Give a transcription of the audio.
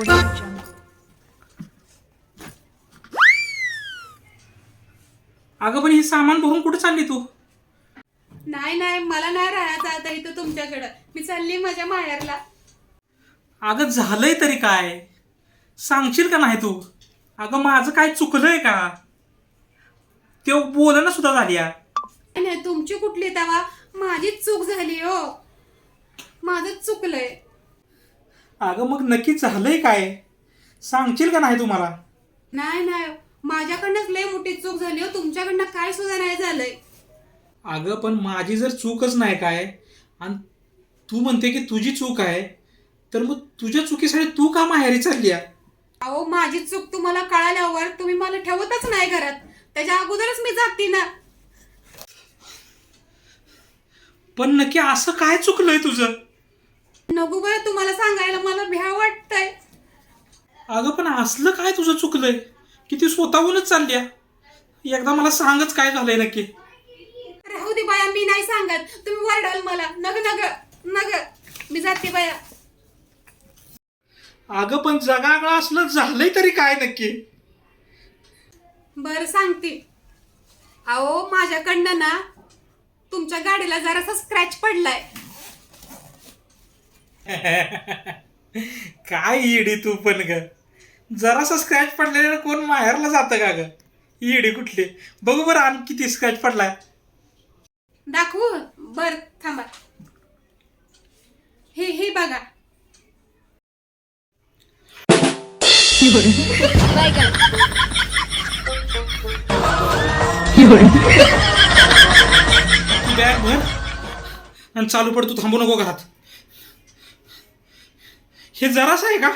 Audio Jungle. अगं पण हे सामान भरून कुठे चालली तू? नाही नाही मला नाही राहायचं आता इथं तुमच्याकडं. मी चालली माझ्या माहेरला. अगं झालंय तरी काय? सांगशील का नाही तू? अगं माझं काय चुकलंय का? ते बोलणं सुद्धा झाली नाही तुमची कुठली तवा? माझीच चूक झाली हो. माझंच चुकलंय. अगं मग नक्की झालंय काय? सांगशील का नाही तू मला नाही नाही. माझ्याकडनंच लय मोठी चूक झाली हो. तुमच्याकडनं काय सुद्धा नाही झालंय. अगं पण माझी जर चूकच नाही काय आणि तू म्हणते की तुझी चूक आहे तर मग तुझ्या चुकीसाठी तू का माहेरी चालली आहे? अहो माझी चूक तुम्हाला कळाल्यावर तुम्ही मला ठेवतच नाही घरात. त्याच्या अगोदरच मी जाते ना. पण नक्की असं काय चुकलंय तुझं? नको बाय तुम्हाला सांगायला मला भ्या वाटतंय. अगं पण असलं काय तुझं चुकलंय? की ती स्वतःहूनच चालली आहे? एकदा मला सांगच काय झालंय नक्की. राहू दे बाया मी नाही सांगत. तुम्ही वरडाल मला. नग नग नग. मी जाते बाया अगं पण जगागळा असलं झालंय तरी काय नक्की? बरं सांगते. अहो माझ्याकडनं ना तुमच्या गाडीला जरासा स्क्रॅच पडलाय. काय इडी तू पण ग? जरासा स्क्रॅच पडलेला कोण माहेरला जातं का ग? इडी कुठली? बघू बरं आणि किती स्क्रॅच पडलाय. दाखवू? बर थांबा. हे हे बघा. बॅग भर. आणि चालू पड तू थांबू नको घरात. हे जरासं आहे का?